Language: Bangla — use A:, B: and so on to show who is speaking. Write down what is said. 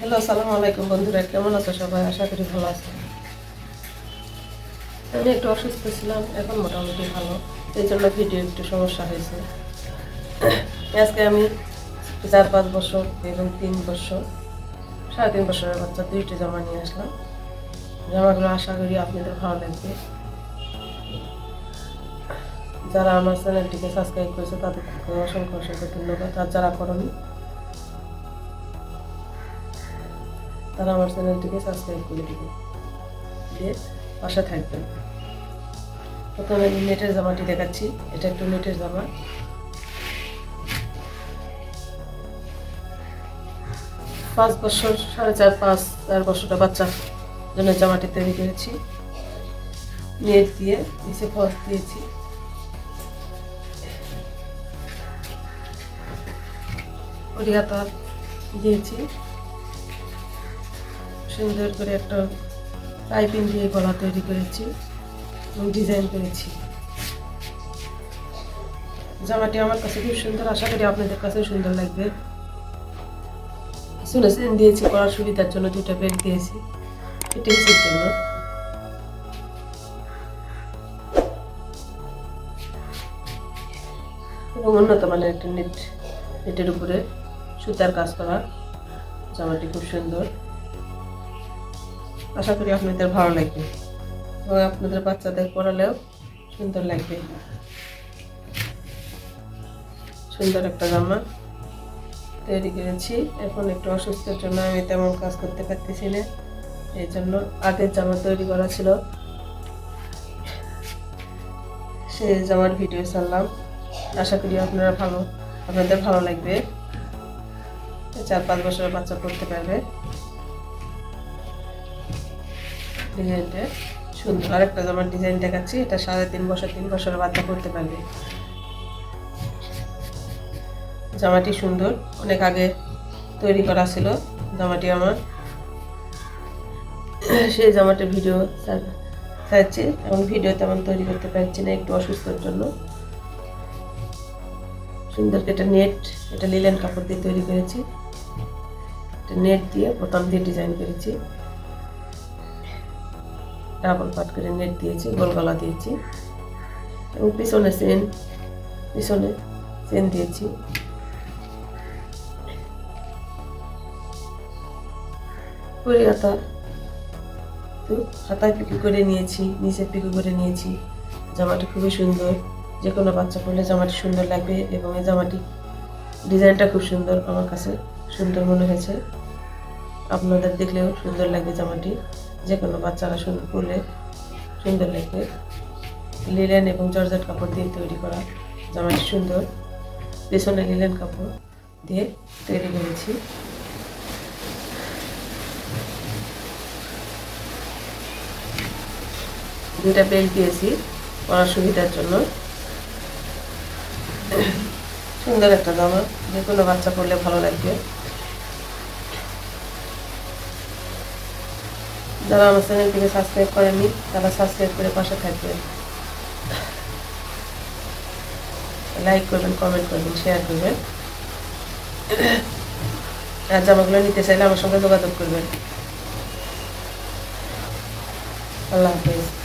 A: হ্যালো, আসসালামু আলাইকুম বন্ধুরা, কেমন আছো সবাই? আশা করি ভালো আছো। আমি একটু অসুস্থ ছিলাম, এখন মোটামুটি ভালো। এই জন্য ভিডিও একটু সমস্যা হয়েছে। আজকে আমি চার, পাঁচ বছর এবং তিন বছর, সাড়ে তিন বছরের বাচ্চা দুইটি জামা নিয়ে আসলাম। জামাগুলো আশা করি আপনাদের ভালো লাগবে। যারা আমার চ্যানেলটিকে সাবস্ক্রাইব করেছে তাদেরকে অসংখ্য অসংখ্য ধন্যবাদ। আর যারা করনি তারা আমার চ্যানেলটিকে সাবস্ক্রাইব করে দিবে। দিয়ে পাশে থাকবেন প্রথমে নেটের জামাটি দেখাচ্ছি। এটা একটু নেটের জামা। পাঁচ বছর, সাড়ে চার, পাঁচ, চার বছরটা বাচ্চার জন্য জামাটি তৈরি করেছি। নেট দিয়ে নিচে ফস দিয়েছি। পরিহাতা দিয়েছি। সুন্দর করে একটা পাইপিং দিয়ে গলা তৈরি করেছি এবং ডিজাইন করেছি। জামাটি আমার কাছে খুব সুন্দর, আশা করি আপনাদের কাছেও সুন্দর লাগবে। শুনে চেন দিয়েছি পড়ার সুবিধার জন্য দুটো বেল্ট দিয়েছি। ফিটিংসের জন্য। এবং উন্নত মানের একটা নেট নেটের উপরে সুতার কাজ করা। জামাটি খুব সুন্দর। আশা করি আপনাদের ভালো লাগবে। এবং আপনাদের বাচ্চাদের পড়ালেও সুন্দর লাগবে। সুন্দর একটা জামা তৈরি করেছি। এখন একটু অসুস্থের জন্য আমি তেমন কাজ করতে পারতেছি না। এই জন্য আগের জামা তৈরি করা ছিল। সে জামার ভিডিও ছাড়লাম। আশা করি আপনারা ভালো, আপনাদের ভালো লাগবে। চার পাঁচ বছরের বাচ্চা পড়তে পারবে। ডিজাইনটা সুন্দর। আরেকটা জামার ডিজাইন দেখাচ্ছি, এটা সাড়ে তিন বছর, তিন বছরের বাচ্চা করতে পারবে। জামাটি সুন্দর, অনেক আগে তৈরি করা ছিল জামাটি আমার। সেই জামাটির ভিডিও চাইছি এবং ভিডিও তেমন তৈরি করতে পারছি না, একটু অসুস্থর জন্য। সুন্দর এটা নেট এটা লিলেন কাপড় দিয়ে তৈরি করেছি। নেট দিয়ে বোতাম দিয়ে ডিজাইন করেছি। ডাবল পাট করে নেট দিয়েছি গোল গলা দিয়েছি। এবং পিছনে চেন পিছনে চেন দিয়েছি। পুরি হাতা হাতায় পিকু করে নিয়েছি, নিচে পিকু করে নিয়েছি। জামাটি খুবই সুন্দর যে কোনো বাচ্চা পরলে জামাটি সুন্দর লাগবে এবং এই জামাটি ডিজাইনটা খুব সুন্দর, আমার কাছে সুন্দর মনে হয়েছে। আপনাদের দেখলেও সুন্দর লাগবে জামাটি। যে কোনো বাচ্চারা সুন্দর পরলে সুন্দর লাগবে। লিলেন এবং জর্জেট কাপড় দিয়ে তৈরি করা জামাটি সুন্দর। পেছনে লিলেন কাপড় দিয়ে তৈরি করেছি। দুটা বেল্ট দিয়েছি পড়ার সুবিধার জন্য। সুন্দর একটা জামা। যে কোনো বাচ্চা পরলে ভালো লাগবে। যারা আমার চ্যানেলটিকে সাবস্ক্রাইব করেনি তারা সাবস্ক্রাইব করে পাশে থাকবেন। লাইক করবেন কমেন্ট করবেন শেয়ার করবেন। আর জামাগুলো নিতে চাইলে আমার সঙ্গে যোগাযোগ করবেন। আল্লাহ হাফেজ।